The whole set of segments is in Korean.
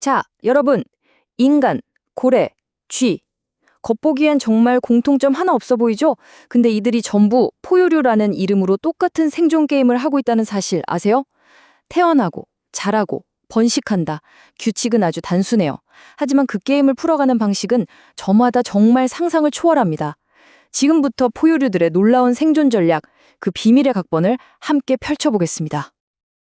자, 여러분. 인간, 고래, 쥐. 겉보기엔 정말 공통점 하나 없어 보이죠? 근데 이들이 전부 포유류라는 이름으로 똑같은 생존 게임을 하고 있다는 사실 아세요? 태어나고, 자라고, 번식한다. 규칙은 아주 단순해요. 하지만 그 게임을 풀어가는 방식은 저마다 정말 상상을 초월합니다. 지금부터 포유류들의 놀라운 생존 전략, 그 비밀의 각본을 함께 펼쳐보겠습니다.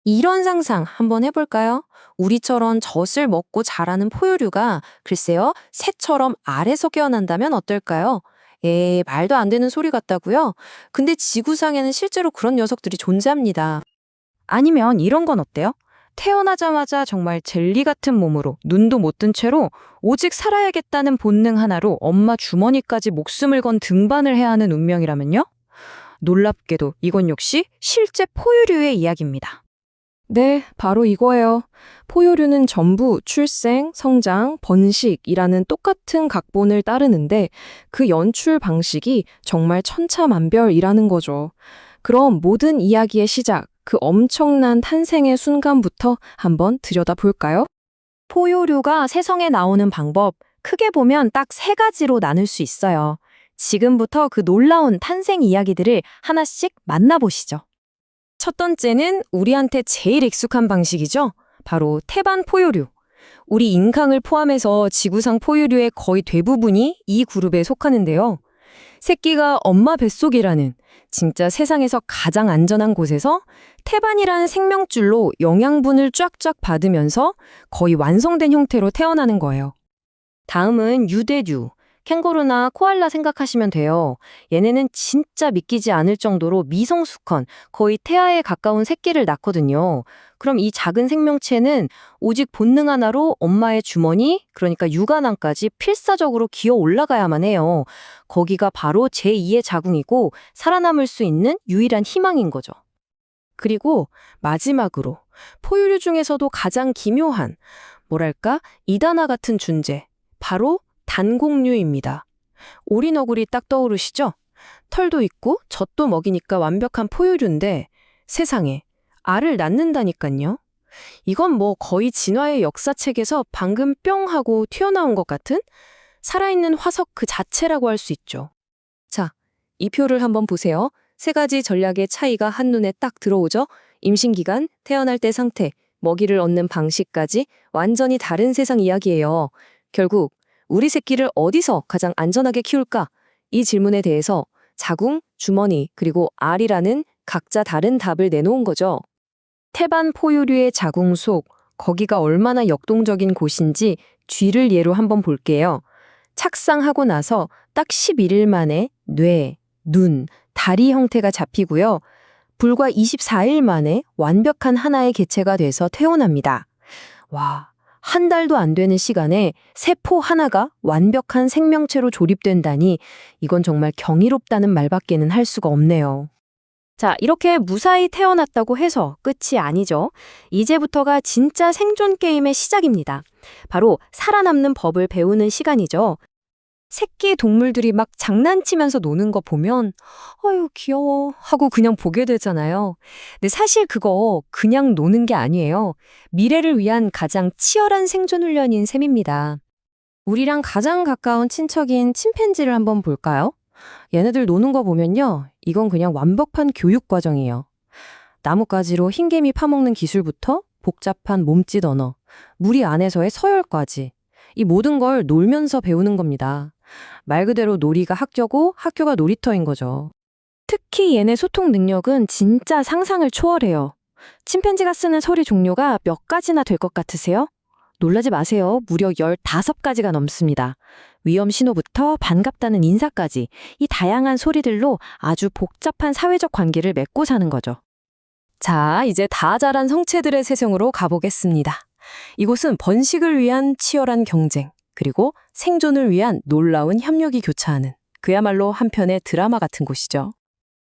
이런 상상 한번 해볼까요? 우리처럼 젖을 먹고 자라는 포유류가 글쎄요, 새처럼 알에서 깨어난다면 어떨까요? 에, 말도 안 되는 소리 같다고요? 근데 지구상에는 실제로 그런 녀석들이 존재합니다. 아니면 이런 건 어때요? 태어나자마자 정말 젤리 같은 몸으로 눈도 못 뜬 채로 오직 살아야겠다는 본능 하나로 엄마 주머니까지 목숨을 건 등반을 해야 하는 운명이라면요? 놀랍게도 이건 역시 실제 포유류의 이야기입니다. 네, 바로 이거예요. 포유류는 전부 출생, 성장, 번식이라는 똑같은 각본을 따르는데 그 연출 방식이 정말 천차만별이라는 거죠. 그럼 모든 이야기의 시작, 그 엄청난 탄생의 순간부터 한번 들여다볼까요? 포유류가 세상에 나오는 방법, 크게 보면 딱 세 가지로 나눌 수 있어요. 지금부터 그 놀라운 탄생 이야기들을 하나씩 만나보시죠. 첫 번째는 우리한테 제일 익숙한 방식이죠. 바로 태반 포유류. 우리 인강을 포함해서 지구상 포유류의 거의 대부분이 이 그룹에 속하는데요. 새끼가 엄마 뱃속이라는 진짜 세상에서 가장 안전한 곳에서 태반이라는 생명줄로 영양분을 쫙쫙 받으면서 거의 완성된 형태로 태어나는 거예요. 다음은 유대류. 캥거루나 코알라 생각하시면 돼요. 얘네는 진짜 믿기지 않을 정도로 미성숙한 거의 태아에 가까운 새끼를 낳거든요. 그럼 이 작은 생명체는 오직 본능 하나로 엄마의 주머니, 그러니까 육아난까지 필사적으로 기어 올라가야만 해요. 거기가 바로 제2의 자궁이고 살아남을 수 있는 유일한 희망인 거죠. 그리고 마지막으로 포유류 중에서도 가장 기묘한 뭐랄까 이단아 같은 존재 바로 단공류입니다. 오리너구리 딱 떠오르시죠? 털도 있고 젖도 먹이니까 완벽한 포유류인데 세상에 알을 낳는다니깐요. 이건 뭐 거의 진화의 역사책에서 방금 뿅 하고 튀어나온 것 같은 살아있는 화석 그 자체라고 할 수 있죠. 자, 이 표를 한번 보세요. 세 가지 전략의 차이가 한눈에 딱 들어오죠? 임신기간, 태어날 때 상태, 먹이를 얻는 방식까지 완전히 다른 세상 이야기예요. 결국 우리 새끼를 어디서 가장 안전하게 키울까? 이 질문에 대해서 자궁, 주머니, 그리고 알이라는 각자 다른 답을 내놓은 거죠. 태반 포유류의 자궁 속, 거기가 얼마나 역동적인 곳인지 쥐를 예로 한번 볼게요. 착상하고 나서 딱 11일 만에 뇌, 눈, 다리 형태가 잡히고요. 불과 24일 만에 완벽한 하나의 개체가 돼서 태어납니다. 와, 한 달도 안 되는 시간에 세포 하나가 완벽한 생명체로 조립된다니 이건 정말 경이롭다는 말밖에는 할 수가 없네요. 자, 이렇게 무사히 태어났다고 해서 끝이 아니죠. 이제부터가 진짜 생존 게임의 시작입니다. 바로 살아남는 법을 배우는 시간이죠. 새끼 동물들이 막 장난치면서 노는 거 보면 아유 귀여워 하고 그냥 보게 되잖아요. 근데 사실 그거 그냥 노는 게 아니에요. 미래를 위한 가장 치열한 생존 훈련인 셈입니다. 우리랑 가장 가까운 친척인 침팬지를 한번 볼까요? 얘네들 노는 거 보면요. 이건 그냥 완벽한 교육 과정이에요. 나뭇가지로 흰개미 파먹는 기술부터 복잡한 몸짓 언어, 무리 안에서의 서열까지 이 모든 걸 놀면서 배우는 겁니다. 말 그대로 놀이가 학교고 학교가 놀이터인 거죠. 특히 얘네 소통 능력은 진짜 상상을 초월해요. 침팬지가 쓰는 소리 종류가 몇 가지나 될 것 같으세요? 놀라지 마세요. 무려 15가지가 넘습니다. 위험 신호부터 반갑다는 인사까지 이 다양한 소리들로 아주 복잡한 사회적 관계를 맺고 사는 거죠. 자, 이제 다 자란 성체들의 세상으로 가보겠습니다. 이곳은 번식을 위한 치열한 경쟁, 그리고 생존을 위한 놀라운 협력이 교차하는 그야말로 한편의 드라마 같은 곳이죠.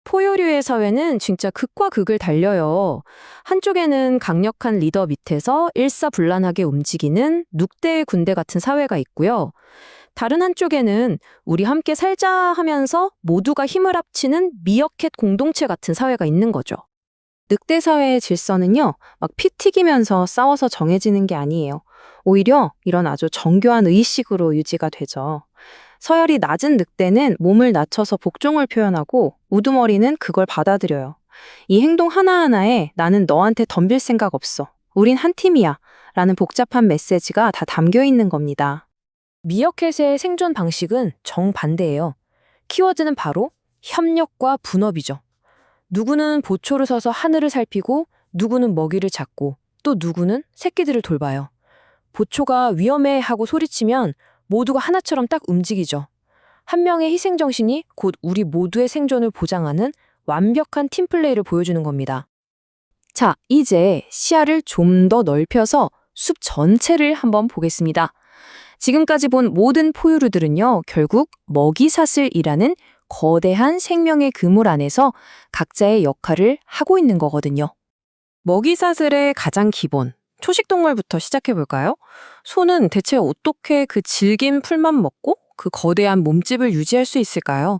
포유류의 사회는 진짜 극과 극을 달려요. 한쪽에는 강력한 리더 밑에서 일사불란하게 움직이는 늑대의 군대 같은 사회가 있고요. 다른 한쪽에는 우리 함께 살자 하면서 모두가 힘을 합치는 미어캣 공동체 같은 사회가 있는 거죠. 늑대 사회의 질서는요, 막 피 튀기면서 싸워서 정해지는 게 아니에요. 오히려 이런 아주 정교한 의식으로 유지가 되죠. 서열이 낮은 늑대는 몸을 낮춰서 복종을 표현하고 우두머리는 그걸 받아들여요. 이 행동 하나하나에 나는 너한테 덤빌 생각 없어. 우린 한 팀이야. 라는 복잡한 메시지가 다 담겨 있는 겁니다. 미어캣의 생존 방식은 정반대예요. 키워드는 바로 협력과 분업이죠. 누구는 보초를 서서 하늘을 살피고 누구는 먹이를 찾고 또 누구는 새끼들을 돌봐요. 보초가 위험해 하고 소리치면 모두가 하나처럼 딱 움직이죠. 한 명의 희생 정신이 곧 우리 모두의 생존을 보장하는 완벽한 팀플레이를 보여주는 겁니다. 자, 이제 시야를 좀 더 넓혀서 숲 전체를 한번 보겠습니다. 지금까지 본 모든 포유류들은요, 결국 먹이사슬이라는 거대한 생명의 그물 안에서 각자의 역할을 하고 있는 거거든요. 먹이사슬의 가장 기본, 초식동물부터 시작해 볼까요? 소는 대체 어떻게 그 질긴 풀만 먹고 그 거대한 몸집을 유지할 수 있을까요?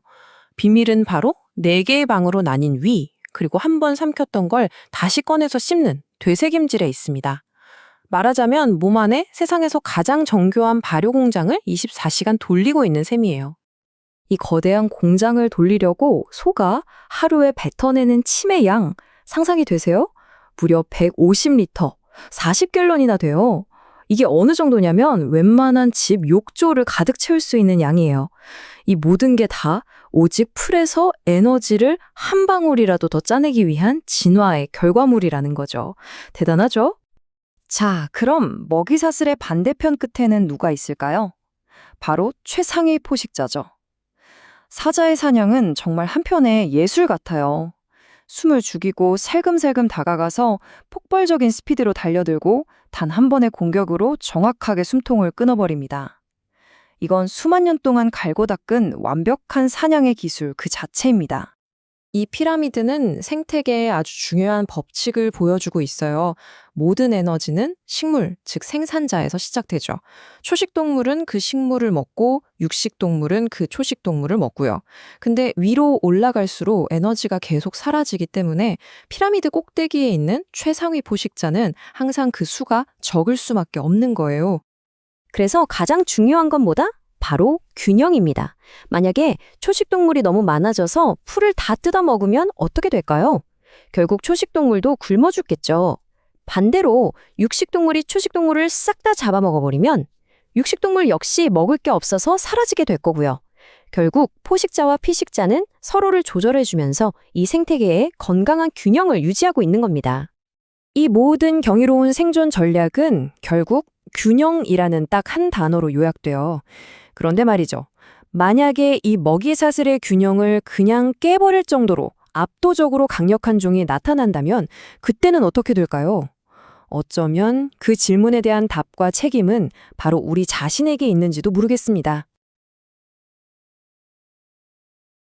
비밀은 바로 네 개의 방으로 나뉜 위, 그리고 한 번 삼켰던 걸 다시 꺼내서 씹는 되새김질에 있습니다. 말하자면 몸 안에 세상에서 가장 정교한 발효 공장을 24시간 돌리고 있는 셈이에요. 이 거대한 공장을 돌리려고 소가 하루에 뱉어내는 침의 양 상상이 되세요? 무려 150리터, 40갤런이나 돼요. 이게 어느 정도냐면 웬만한 집 욕조를 가득 채울 수 있는 양이에요. 이 모든 게 다 오직 풀에서 에너지를 한 방울이라도 더 짜내기 위한 진화의 결과물이라는 거죠. 대단하죠? 자, 그럼 먹이사슬의 반대편 끝에는 누가 있을까요? 바로 최상위 포식자죠. 사자의 사냥은 정말 한편의 예술 같아요. 숨을 죽이고 살금살금 다가가서 폭발적인 스피드로 달려들고 단 한 번의 공격으로 정확하게 숨통을 끊어버립니다. 이건 수만 년 동안 갈고 닦은 완벽한 사냥의 기술 그 자체입니다. 이 피라미드는 생태계의 아주 중요한 법칙을 보여주고 있어요. 모든 에너지는 식물, 즉 생산자에서 시작되죠. 초식동물은 그 식물을 먹고 육식동물은 그 초식동물을 먹고요. 근데 위로 올라갈수록 에너지가 계속 사라지기 때문에 피라미드 꼭대기에 있는 최상위 포식자는 항상 그 수가 적을 수밖에 없는 거예요. 그래서 가장 중요한 건 뭐다? 바로 균형입니다. 만약에 초식동물이 너무 많아져서 풀을 다 뜯어 먹으면 어떻게 될까요? 결국 초식동물도 굶어 죽겠죠. 반대로 육식동물이 초식동물을 싹 다 잡아먹어버리면 육식동물 역시 먹을 게 없어서 사라지게 될 거고요. 결국 포식자와 피식자는 서로를 조절해주면서 이 생태계의 건강한 균형을 유지하고 있는 겁니다. 이 모든 경이로운 생존 전략은 결국 균형이라는 딱 한 단어로 요약돼요. 그런데 말이죠. 만약에 이 먹이 사슬의 균형을 그냥 깨버릴 정도로 압도적으로 강력한 종이 나타난다면 그때는 어떻게 될까요? 어쩌면 그 질문에 대한 답과 책임은 바로 우리 자신에게 있는지도 모르겠습니다.